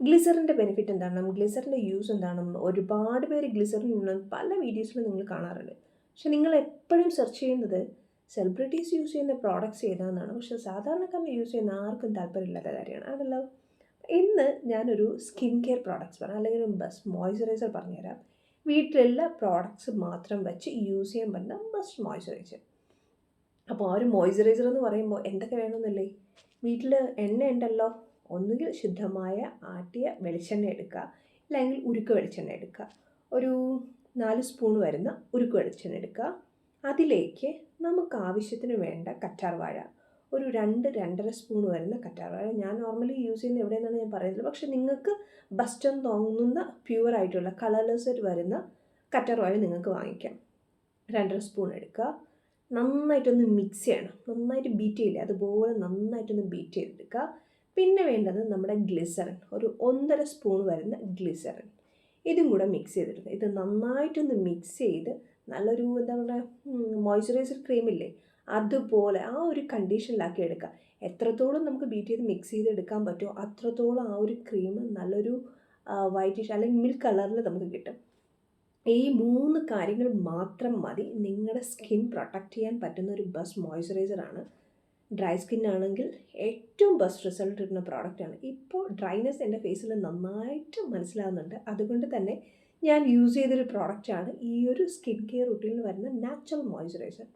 ഗ്ലിസറിന്റെ benefit എന്താണ്? ഗ്ലിസറിന്റെ use എന്താണ്? ഒരുപാട് പേര് ഗ്ലിസറിൻ പല വീഡിയോസിലും നിങ്ങൾ കാണാറുണ്ട്. പക്ഷെ നിങ്ങൾ എപ്പോഴും സെർച്ച് ചെയ്യുന്നത് സെലിബ്രിറ്റീസ് യൂസ് ചെയ്യുന്ന പ്രോഡക്റ്റ്സ് ഏതാണെന്നാണ് പക്ഷേ സാധാരണക്കാരന് യൂസ് ചെയ്യുന്ന ആർക്കും താല്പര്യമില്ലാത്ത കാര്യമാണ്. അതല്ല. ഇന്ന് ഞാനൊരു സ്കിൻ കെയർ പ്രോഡക്റ്റ്സ് പറയാം അല്ലെങ്കിൽ ഒരു മോയ്സ്ചറൈസർ പറഞ്ഞുതരാം. വീട്ടിലെല്ലാ പ്രോഡക്റ്റ്സ് മാത്രം വെച്ച് യൂസ് ചെയ്യാൻ പറ്റുന്ന ബെസ്റ്റ് മോയ്സ്ചറൈസർ അപ്പോൾ ആ ഒരു മോയ്സ്ചറൈസർ എന്ന് പറയുമ്പോൾ എന്തൊക്കെ വേണമെന്നില്ലേ? വീട്ടിൽ എണ്ണ ഉണ്ടല്ലോ. ഒന്നുകിൽ ശുദ്ധമായ ആട്ടിയ വെളിച്ചെണ്ണ എടുക്കുക അല്ലെങ്കിൽ ഉരുക്ക് വെളിച്ചെണ്ണ എടുക്കുക. ഒരു നാല് സ്പൂൺ വരുന്ന ഉരുക്ക് വെളിച്ചെണ്ണ എടുക്കുക. അതിലേക്ക് നമുക്ക് ആവശ്യത്തിന് വേണ്ട കറ്റാർ വാഴ. ഒരു രണ്ട് രണ്ടര സ്പൂൺ വരുന്ന കറ്റാർ വാഴ. ഞാൻ നോർമലി യൂസ് ചെയ്യുന്നത് എവിടെയെന്നാണ് ഞാൻ പറയുന്നത്. പക്ഷേ നിങ്ങൾക്ക് ബസ്റ്റൺ തോന്നുന്ന പ്യുവർ ആയിട്ടുള്ള കളർലെസ് വരുന്ന കറ്റാർ വാഴ നിങ്ങൾക്ക് വാങ്ങിക്കാം. രണ്ടര സ്പൂൺ എടുക്കുക. നന്നായിട്ടൊന്ന് മിക്സ് ചെയ്യണം. നന്നായിട്ട് ബീറ്റ് ചെയ്യില്ലേ? അതുപോലെ നന്നായിട്ടൊന്ന് ബീറ്റ് ചെയ്തെടുക്കുക. പിന്നെ വേണ്ടത് നമ്മുടെ ഗ്ലിസറിൻ ഒരു ഒന്നര സ്പൂൺ വരുന്ന ഗ്ലിസറിൻ ഇതും കൂടെ മിക്സ് ചെയ്തെടുക്കുക ഇത് നന്നായിട്ടൊന്ന് മിക്സ് ചെയ്ത് നല്ലൊരു എന്താ പറയുക മോയ്സ്ചറൈസർ ക്രീമില്ലേ അതുപോലെ ആ ഒരു കണ്ടീഷനിലാക്കി എടുക്കുക. എത്രത്തോളം നമുക്ക് ബീറ്റ് ചെയ്ത് മിക്സ് ചെയ്ത് എടുക്കാൻ പറ്റുമോ അത്രത്തോളം ആ ഒരു ക്രീം നല്ലൊരു വൈറ്റിഷ് അല്ലെങ്കിൽ മിൽക്ക് കളറിൽ നമുക്ക് കിട്ടും. ഈ മൂന്ന് കാര്യങ്ങൾ മാത്രം മതി. നിങ്ങളുടെ സ്കിൻ പ്രൊട്ടക്റ്റ് ചെയ്യാൻ പറ്റുന്ന ഒരു ബെസ്റ്റ് മോയ്സ്ചറൈസറാണ് ഡ്രൈ സ്കിൻ ആണെങ്കിൽ ഏറ്റവും ബെസ്റ്റ് റിസൾട്ട് കിട്ടുന്ന പ്രോഡക്റ്റാണ്. ഇപ്പോൾ ഡ്രൈനെസ് എന്റെ ഫേസിൽ നന്നായിട്ട് മനസ്സിലാകുന്നുണ്ട് അതുകൊണ്ട് തന്നെ ഞാൻ യൂസ് ചെയ്തൊരു പ്രോഡക്റ്റാണ് ഈ ഒരു സ്കിൻ കെയർ റുട്ടീനിൽ വരുന്ന നാച്ചുറൽ മോയ്സ്ചറൈസർ.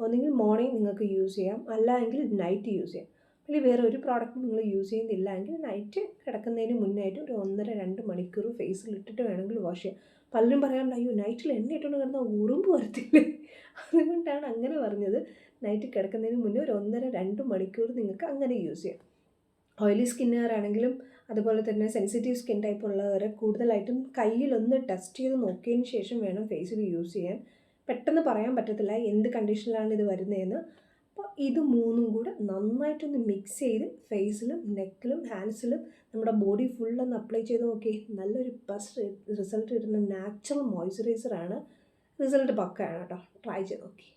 ഒന്നെങ്കിൽ മോർണിംഗ് നിങ്ങൾക്ക് യൂസ് ചെയ്യാം അല്ല എങ്കിൽ നൈറ്റ് യൂസ് ചെയ്യാം. അല്ലെങ്കിൽ വേറെ ഒരു പ്രോഡക്റ്റ് നിങ്ങൾ യൂസ് ചെയ്യുന്നില്ല എങ്കിൽ നൈറ്റ് കിടക്കുന്നതിന് മുന്നായിട്ട് ഒരു ഒന്നര രണ്ട് മണിക്കൂർ ഫേസിൽ ഇട്ടിട്ട് വേണമെങ്കിൽ വാഷ് ചെയ്യാം. പലരും പറയാറുണ്ട് അയ്യോ നൈറ്റിൽ എണ്ണ ഇട്ടുകൊണ്ട് കിടന്നാൽ ഉറുമ്പ് വരത്തില്ലേ? അതുകൊണ്ടാണ് അങ്ങനെ പറഞ്ഞത്. നൈറ്റ് കിടക്കുന്നതിന് മുന്നേ ഒരു ഒന്നര രണ്ട് മണിക്കൂർ നിങ്ങൾക്ക് അങ്ങനെ യൂസ് ചെയ്യാം. ഓയിലി സ്കിന്നുകാരാണെങ്കിലും അതുപോലെ തന്നെ സെൻസിറ്റീവ് സ്കിൻ ടൈപ്പ് ഉള്ളവർ കൂടുതലായിട്ടും കയ്യിലൊന്ന് ടെസ്റ്റ് ചെയ്ത് നോക്കിയതിന് ശേഷം വേണം ഫേസിൽ യൂസ് ചെയ്യാൻ. പെട്ടെന്ന് പറയാൻ പറ്റത്തില്ല എന്ത് കണ്ടീഷനിലാണ് ഇത് വരുന്നതെന്ന് അപ്പോൾ ഇത് മൂന്നും കൂടെ നന്നായിട്ടൊന്ന് മിക്സ് ചെയ്ത് ഫേസിലും നെക്കിലും ഹാൻഡ്സിലും നമ്മുടെ ബോഡി ഫുള്ളൊന്ന് അപ്ലൈ ചെയ്ത് നോക്കി നല്ലൊരു ബെസ്റ്റ് റിസൾട്ട് കിട്ടുന്ന നാച്ചുറൽ മോയ്സ്ചറൈസറാണ് റിസൾട്ട് പക്കയാണ് കേട്ടോ. ട്രൈ ചെയ്ത് നോക്കി